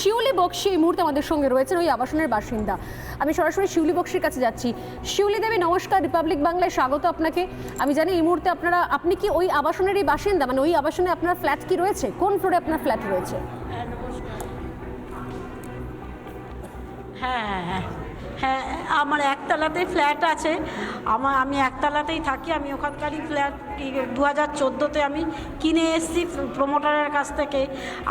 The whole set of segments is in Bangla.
শিউলি বক্সি এই মুহূর্তে আমাদের সঙ্গে রয়েছেন ওই আবাসনের বাসিন্দা। আমি সরাসরি শিউলি বক্সির কাছে যাচ্ছি। শিউলি দেবী, নমস্কার। রিপাবলিক বাংলায় স্বাগত আপনাকে। আমি জানি এই মুহূর্তে আপনারা, আপনি কি ওই আবাসনেরই বাসিন্দা? মানে ওই আবাসনে আপনার ফ্ল্যাট কি রয়েছে? কোন ফ্লোরে আপনার ফ্ল্যাট রয়েছে? হ্যাঁ হ্যাঁ হ্যাঁ। হ্যাঁ আমার একতলাতেই ফ্ল্যাট আছে। আমার, আমি একতলাতেই থাকি, আমি ওখানকারই ফ্ল্যাট দু হাজার চোদ্দোতে আমি কিনে এসেছি প্রমোটারের কাছ থেকে।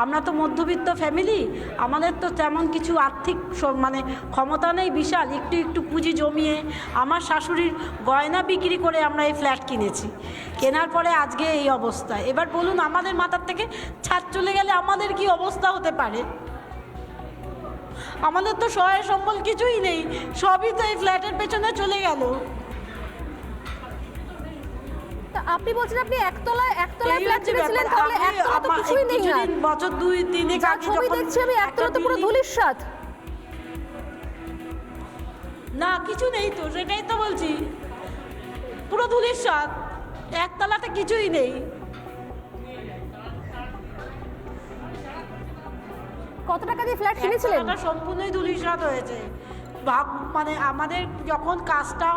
আমরা তো মধ্যবিত্ত ফ্যামিলি, আমাদের তো তেমন কিছু আর্থিক মানে ক্ষমতা নেই বিশাল, একটু একটু পুঁজি জমিয়ে আমার শাশুড়ির গয়না বিক্রি করে আমরা এই ফ্ল্যাট কিনেছি। কেনার পরে আজকে এই অবস্থা। এবার বলুন, আমাদের মাথার থেকে ছাদ চলে গেলে আমাদের কি অবস্থা হতে পারে? আমাদের তো সহায় সম্বল কিছুই নেই সবই তো এই ফ্ল্যাটের পেছনে চলে গেল। আপনি বলছেন আপনি একতলায় একতলায় ফ্ল্যাট কিনেছিলেন তাহলে একতলা তো কিছুই নেই কিছুদিন বছর দুই তিনেক যা যখন দেখছি আমি একতলা তো পুরো সাথ না কিছু নেই তো সেটাই তো বলছি। পুরো ধুলির স্বাদ একতলাতে কিছুই নেই। দিয়ে ফ্ল্যাট কিনেছিলেন? একতলাটা সম্পূর্ণই ধুলির স্বাদ হয়েছে। ভাব মানে আমাদের যখন কাজটা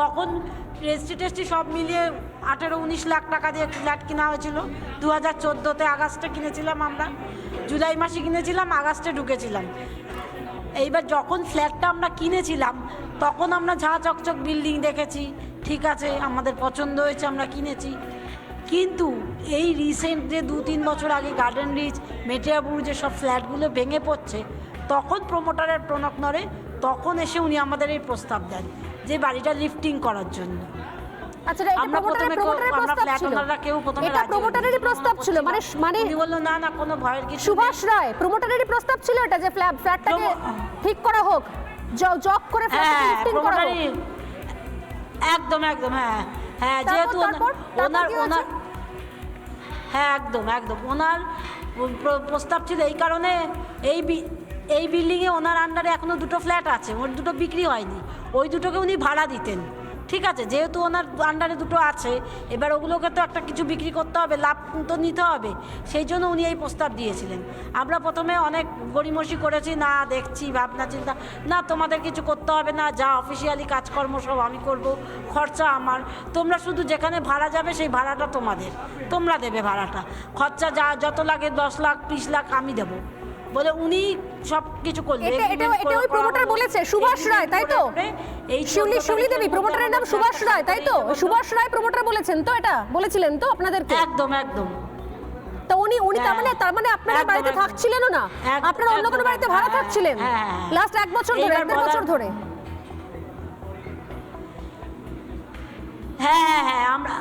তখন রেজিস্ট্রি টেস্ট্রি সব মিলিয়ে আঠেরো উনিশ লাখ টাকা দিয়ে ফ্ল্যাট কেনা হয়েছিল। দু হাজার চোদ্দোতে আগস্টে কিনেছিলাম আমরা। জুলাই মাসে কিনেছিলাম আগস্টে ঢুকেছিলাম। এইবার যখন ফ্ল্যাটটা আমরা কিনেছিলাম তখন আমরা ঝা চকচক বিল্ডিং দেখেছি। ঠিক আছে আমাদের পছন্দ হয়েছে আমরা কিনেছি। কিন্তু এই রিসেন্ট যে দু তিন বছর আগে গার্ডেন রিচ মেটিয়াপুর যে সব ফ্ল্যাটগুলো ভেঙে পড়ছে তখন প্রমোটারের প্রণক নড়ে তখন এসে উনি আমাদের এই প্রস্তাব দেন যে বাড়িটা লিফটিং করার জন্য আচ্ছা এটা প্রস্তাব ছিল। প্রমোটারেরই প্রস্তাব মানে মানে বলল না না কোনো ভয়ের কিছু নেই। সুভাষ রায় প্রমোটারেরই প্রস্তাব ছিল এটা যে ফ্ল্যাটটাকে ঠিক করা হোক জ- জব করে হ্যাঁ লিফটিং করা হোক একদম একদম হ্যাঁ হ্যাঁ যেহেতু ওনার ওনার হ্যাঁ একদম একদম। ওনার প্র- প্রস্তাব ছিল এই কারণে এই বি- এই বিল্ডিংয়ে ওনার আন্ডারে এখনও দুটো ফ্ল্যাট আছে ওর দুটো বিক্রি হয়নি। ওই দুটোকে উনি ভাড়া দিতেন। ঠিক আছে যেহেতু ওনার আন্ডারে দুটো আছে এবার ওগুলোকে তো একটা কিছু বিক্রি করতে হবে লাভ তো নিতে হবে সেই জন্য উনি এই প্রস্তাব দিয়েছিলেন। আমরা প্রথমে অনেক গড়িমসি করেছি না দেখছি ভাবনা চিন্তা না তোমাদের কিছু করতে হবে না যা অফিসিয়ালি কাজকর্ম সব আমি করব খরচা আমার তোমরা শুধু যেখানে ভাড়া যাবে সেই ভাড়াটা তোমাদের তোমরা দেবে ভাড়াটা খরচা যা যত লাগে দশ লাখ বিশ লাখ আমি দেবো বলে উনি সব কিছু করলেন এটা এটা ওই প্রমোটার বলেছে সুভাষ রায় তাই তো? এই শিউলি শিউলি দেবী প্রমোটারের নাম সুভাষ রায় তাই তো? সুভাষ রায় প্রমোটার বলেছেন তো এটা? বলেছিলেন তো আপনাদেরকে? একদম একদম। তা উনি উনি তার মানে হ্যাঁ। তার মানে আপনার বাড়িতে থাকছিলেন না? আপনারা অন্য কোনো বাড়িতে ভাড়া হ্যাঁ, থাকছিলেন? হ্যাঁ, হ্যাঁ। লাস্ট এক বছর ধরে এক বছর ধরে। হ্যাঁ হ্যাঁ হ্যাঁ আমরা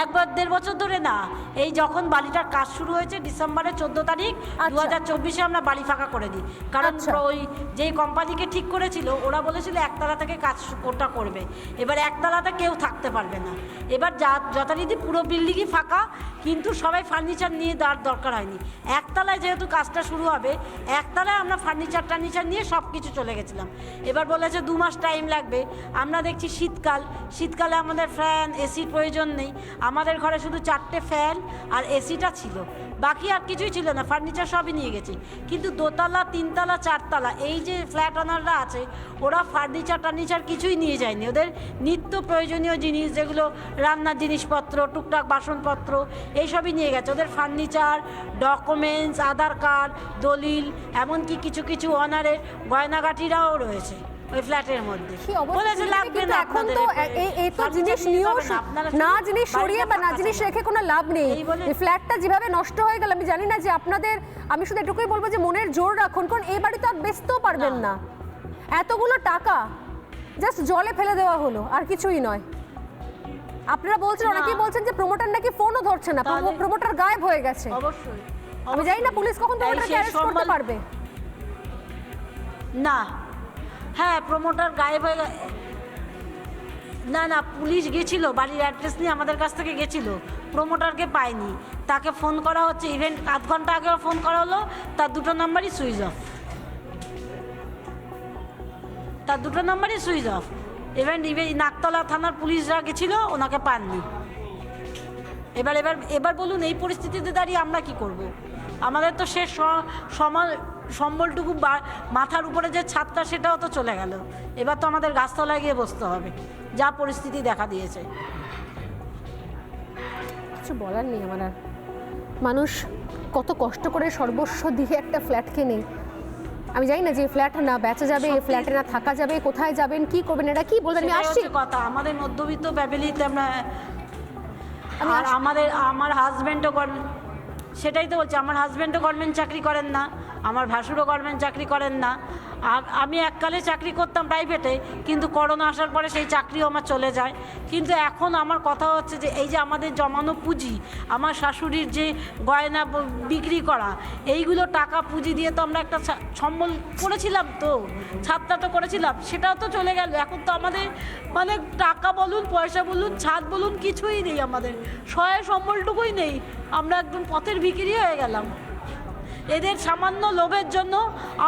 একবার দেড় বছর ধরে না এই যখন বাড়িটার কাজ শুরু হয়েছে ডিসেম্বরের চোদ্দ তারিখ দু আচ্ছা। হাজার চব্বিশে আমরা বাড়ি ফাঁকা করে দিই। কারণ আচ্ছা। ওই যেই কোম্পানিকে ঠিক করেছিল ওরা বলেছিল একতলা থেকে কাজ ওটা করবে। এবার একতলাতে কেউ থাকতে পারবে না। এবার যা যথারীতি পুরো বিল্ডিংই ফাঁকা কিন্তু সবাই ফার্নিচার নিয়ে দেওয়ার দরকার হয়নি। একতলায় যেহেতু কাজটা শুরু হবে একতলায় আমরা ফার্নিচার টার্নিচার নিয়ে সব কিছু চলে গেছিলাম। এবার বলেছে দু মাস টাইম লাগবে। আমরা দেখছি শীতকাল। শীতকালে আমাদের ফ্যান এসির প্রয়োজন নেই। আমাদের ঘরে শুধু চারটে ফ্যান আর এসিটা ছিল। বাকি আর কিছুই ছিল না ফার্নিচার সবই নিয়ে গেছি। কিন্তু দোতলা, তিনতলা, চারতলা, এই যে ফ্ল্যাট ওনাররা আছে, ওরা ফার্নিচার টার্নিচার কিছুই নিয়ে যায়নি। ওদের নিত্য প্রয়োজনীয় জিনিস যেগুলো, রান্নার জিনিসপত্র, টুকটাক বাসনপত্র, এইসবই নিয়ে গেছে। ওদের ফার্নিচার ডকুমেন্টস আধার কার্ড দলিল, এমনকি কিছু কিছু অনারের গয়নাগাটিরাও রয়েছে। ওই ফ্ল্যাটের মধ্যে। কি অবস্থা? লাগবে না এখন তো এই- তো জিনিস নিয়েও না, জিনিস সরিয়ে বা না জিনিস। রেখে কোনো লাভ নেই। এই ফ্ল্যাটটা যেভাবে নষ্ট হয়ে গেল আমি জানি না যে আপনাদের আমি শুধু এটুকুই বলব যে মনের জোর রাখুন কারণ এই বাড়ি তো আর বেচতেও পারবেন না। এতগুলো টাকা জাস্ট জলে ফেলে দেওয়া হলো আর কিছুই নয়। আপনারা বলছেন। অনেকেই বলছেন যে প্রমোটার নাকি ফোনও ধরছে না প্রমোটার গায়েব হয়ে গেছে। অবশ্যই। আমি জানি না পুলিশ কখন প্রমোটারকে অ্যারেস্ট করতে পারবে। না। হ্যাঁ প্রমোটার গায়েব হয়ে না না, পুলিশ গেছিল, বাড়ির অ্যাড্রেস নিয়ে আমাদের কাছ থেকে গেছিল। প্রমোটারকে পায়নি। তাকে ফোন করা হচ্ছে ইভেন্ট আধ ঘণ্টা আগেও ফোন করা হলো, তার দুটো নাম্বারই সুইচ অফ তার দুটো নাম্বারই switch off even even Naktala থানার পুলিশরা গেছিল, ওনাকে পাননি। এবার এবার এবার বলুন, এই পরিস্থিতিতে দাঁড়িয়ে আমরা কি করব। আমাদের তো শেষ স- সমা সম্বলটুকু বা- মাথার উপরে যে ছাদটা সেটাও তো চলে গেল। এবার তো আমাদের গাছতলায় গিয়ে বসতে হবে। যা পরিস্থিতি দেখা দিয়েছে। কিছু বলার নেই আমার আর। মানুষ কত কষ্ট করে সর্বস্ব দিয়ে একটা ফ্ল্যাট কেনে। আমি জানি না যে ফ্ল্যাট না বেচা যাবে এই ফ্ল্যাটে না থাকা যাবে কোথায় যাবেন কি করবেন এটা কি বলবেন? আমি আসছি। কথা। আমাদের মধ্যবিত্ত ফ্যামিলিতে আমরা আর আমাদের আমার হাজব্যান্ডও সেটাই তো বলছি আমার হাজব্যান্ডও গভর্নমেন্ট চাকরি করেন না। আমার ভাসুরও গভর্নমেন্ট চাকরি করেন না। আমি এককালে চাকরি করতাম প্রাইভেটে কিন্তু করোনা আসার পরে সেই চাকরিও আমার চলে যায়। কিন্তু এখন আমার কথা হচ্ছে যে, এই যে আমাদের জমানো পুঁজি, আমার শাশুড়ির যে গয়না বিক্রি করা, এইগুলো টাকা পুঁজি দিয়ে তো আমরা একটা সম্বল করেছিলাম তো, ছাদটা তো করেছিলাম, সেটাও তো চলে গেল। এখন তো আমাদের মানে টাকা বলুন, পয়সা বলুন, ছাদ বলুন, কিছুই নেই আমাদের। সহায় সম্বলটুকুই নেই। আমরা একদম পথের বিক্রি হয়ে গেলাম। এদের সামান্য লোভের জন্য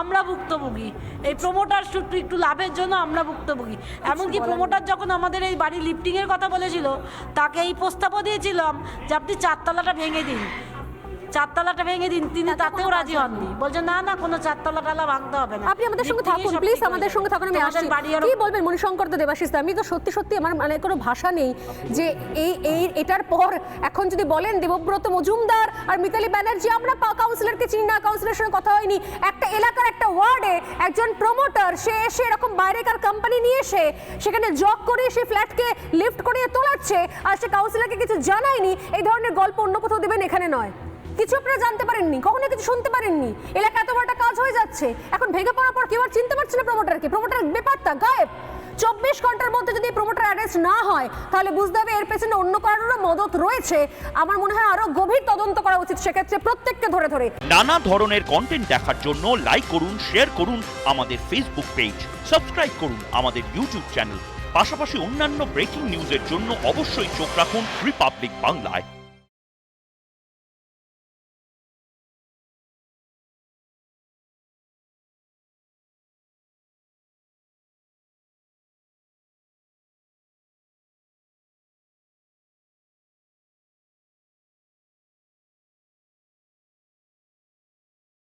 আমরা ভুক্তভোগী। এই প্রমোটার শুধু একটু লাভের জন্য আমরা ভুক্তভোগী। এমনকি প্রোমোটার প্রমোটার যখন আমাদের এই বাড়ি লিফটিংয়ের কথা বলেছিল তাকে এই প্রস্তাবও দিয়েছিলাম যে আপনি চারতলাটা ভেঙে দিন। চারতলাটা ভেঙে দিন তিনি তাতে তাতেও রাজি হননি। বলছে না না কোনো চারতলা টালা ভাঙতে হবে না। আপনি আমাদের সঙ্গে থাকুন প্লিজ আমাদের সঙ্গে থাকুন আমি আসছি। কি বলবেন মণিশঙ্কর দা দেবাশিস? আমি তো সত্যি সত্যি আমার মানে কোনো ভাষা নেই যে এই এই এটার পর এখন যদি বলেন দেবব্রত মজুমদার আর মিতালি ব্যানার্জি আমরা পা- কাউন্সিলরকে চিনি না কাউন্সিলরের সঙ্গে কথা হয়নি। একটা এলাকার একটা ওয়ার্ডে একজন প্রমোটার সে এসে এরকম বাইরেকার কোম্পানি নিয়ে এসে সেখানে জব করে সে ফ্ল্যাটকে লিফট করিয়ে তোলাচ্ছে আর সে কাউন্সিলরকে কিছু জানায়নি। এই ধরনের গল্প অন্য কোথাও দেবেন এখানে নয়। কিছু আপনারা জানতে পারেননি কখনো কিছু শুনতে পারেননি। এলাকা এত বড় কাজ হয়ে যাচ্ছে, এখন ভেঙে পড়ার পর কেউ আর চিনতে পারছে না প্রমোটারকে। প্রমোটার বেপাত্তা, গায়েব। চব্বিশ ঘণ্টার মধ্যে যদি প্রমোটার অ্যারেস্ট না হয়, তাহলে বুঝতে হবে এর পেছনে অন্য কারোরও মদত রয়েছে। আমার মনে হয় আরও গভীর তদন্ত করা উচিত, সেক্ষেত্রে প্রত্যেককে ধরে ধরে। নানা ধরনের কন্টেন্ট দেখার জন্য লাইক করুন শেয়ার করুন আমাদের ফেসবুক পেজ সাবস্ক্রাইব করুন আমাদের ইউটিউব চ্যানেল পাশাপাশি অন্যান্য ব্রেকিং নিউজের জন্য অবশ্যই চোখ রাখুন রিপাবলিক বাংলায়